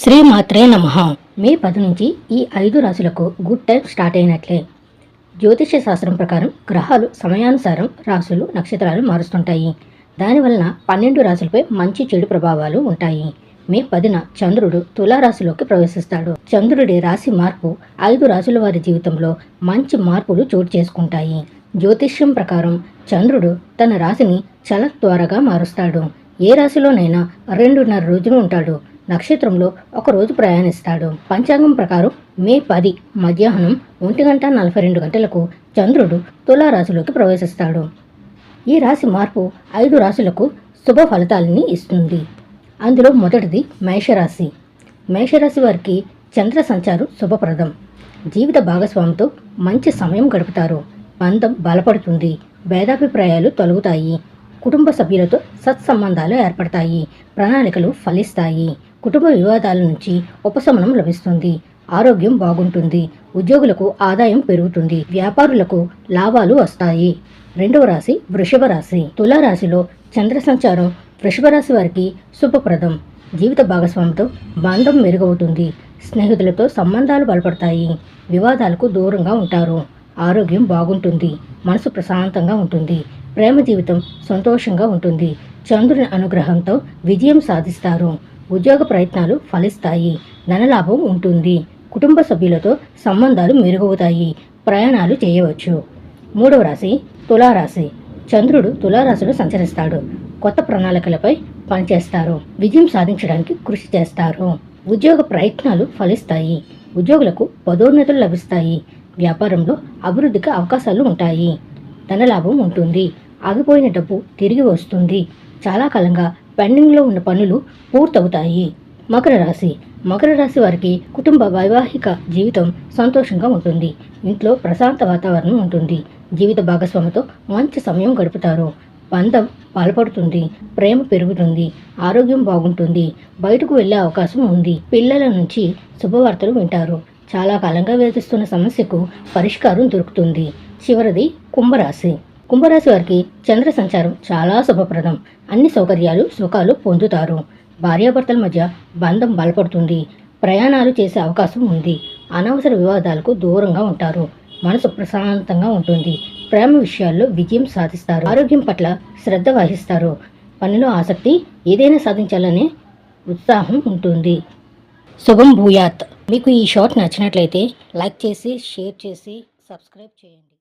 శ్రీ మాత్రే నమ. మే పది నుంచి ఈ ఐదు రాశులకు గుడ్ టైం స్టార్ట్ అయినట్లే. జ్యోతిష్య శాస్త్రం ప్రకారం గ్రహాలు సమయానుసారం రాశులు నక్షత్రాలు మారుస్తుంటాయి. దానివలన పన్నెండు రాశులపై మంచి చెడు ప్రభావాలు ఉంటాయి. మే పదిన చంద్రుడు తులారాశిలోకి ప్రవేశిస్తాడు. చంద్రుడి రాశి మార్పు ఐదు రాశుల వారి జీవితంలో మంచి మార్పులు చోటు చేసుకుంటాయి. జ్యోతిష్యం ప్రకారం చంద్రుడు తన రాశిని చాలా త్వరగా మారుస్తాడు. ఏ రాశిలోనైనా రెండున్నర రోజులు ఉంటాడు. నక్షత్రంలో ఒక రోజు ప్రయాణిస్తాడు. పంచాంగం ప్రకారం మే పది మధ్యాహ్నం ఒంటి గంట నలభై రెండు గంటలకు చంద్రుడు తులారాశిలోకి ప్రవేశిస్తాడు. ఈ రాశి మార్పు ఐదు రాశులకు శుభ ఫలితాలని ఇస్తుంది. అందులో మొదటిది మేషరాశి. మేషరాశి వారికి చంద్ర సంచారం శుభప్రదం. జీవిత భాగస్వామితో మంచి సమయం గడుపుతారు. బంధం బలపడుతుంది. భేదాభిప్రాయాలు తొలగుతాయి. కుటుంబ సభ్యులతో సత్సంబంధాలు ఏర్పడతాయి. ప్రణాళికలు ఫలిస్తాయి. కుటుంబ వివాదాల నుంచి ఉపశమనం లభిస్తుంది. ఆరోగ్యం బాగుంటుంది. ఉద్యోగులకు ఆదాయం పెరుగుతుంది. వ్యాపారులకు లాభాలు వస్తాయి. రెండవ రాశి వృషభ రాశి. తులారాశిలో చంద్ర సంచారం వృషభ రాశి వారికి శుభప్రదం. జీవిత భాగస్వామితో బంధం మెరుగవుతుంది. స్నేహితులతో సంబంధాలు బలపడతాయి. వివాదాలకు దూరంగా ఉంటారు. ఆరోగ్యం బాగుంటుంది. మనసు ప్రశాంతంగా ఉంటుంది. ప్రేమ జీవితం సంతోషంగా ఉంటుంది. చంద్రుని అనుగ్రహంతో విజయం సాధిస్తారు. ఉద్యోగ ప్రయత్నాలు ఫలిస్తాయి. ధనలాభం ఉంటుంది. కుటుంబ సభ్యులతో సంబంధాలు మెరుగవుతాయి. ప్రయాణాలు చేయవచ్చు. మూడవ రాశి తులారాశి. చంద్రుడు తులారాశిలో సంచరిస్తాడు. కొత్త ప్రణాళికలపై పనిచేస్తారు. విజయం సాధించడానికి కృషి చేస్తారు. ఉద్యోగ ప్రయత్నాలు ఫలిస్తాయి. ఉద్యోగులకు పదోన్నతులు లభిస్తాయి. వ్యాపారంలో అభివృద్ధికి అవకాశాలు ఉంటాయి. ధనలాభం ఉంటుంది. ఆగిపోయిన డబ్బు తిరిగి వస్తుంది. చాలా కాలంగా పెండింగ్లో ఉన్న పనులు పూర్తవుతాయి. మకర రాశి. మకర రాశి వారికి కుటుంబ వైవాహిక జీవితం సంతోషంగా ఉంటుంది. ఇంట్లో ప్రశాంత వాతావరణం ఉంటుంది. జీవిత భాగస్వామితో మంచి సమయం గడుపుతారు. బంధం బలపడుతుంది ప్రేమ పెరుగుతుంది. ఆరోగ్యం బాగుంటుంది. బయటకు వెళ్ళే అవకాశం ఉంది. పిల్లల నుంచి శుభవార్తలు వింటారు. చాలా కాలంగా వేధిస్తున్న సమస్యకు పరిష్కారం దొరుకుతుంది. చివరిది కుంభరాశి. కుంభరాశి వారికి చంద్ర సంచారం చాలా శుభప్రదం. అన్ని సౌకర్యాలు సుఖాలు పొందుతారు. భార్యాభర్తల మధ్య బంధం బలపడుతుంది. ప్రయాణాలు చేసే అవకాశం ఉంది. అనవసర వివాదాలకు దూరంగా ఉంటారు. మనసు ప్రశాంతంగా ఉంటుంది. ప్రేమ విషయాల్లో విజయం సాధిస్తారు. ఆరోగ్యం పట్ల శ్రద్ధ వహిస్తారు. పనిలో ఆసక్తి ఏదైనా సాధించాలనే ఉత్సాహం ఉంటుంది. శుభం భూయాత్. మీకు ఈ షార్ట్ నచ్చినట్లయితే లైక్ చేసి షేర్ చేసి సబ్స్క్రైబ్ చేయండి.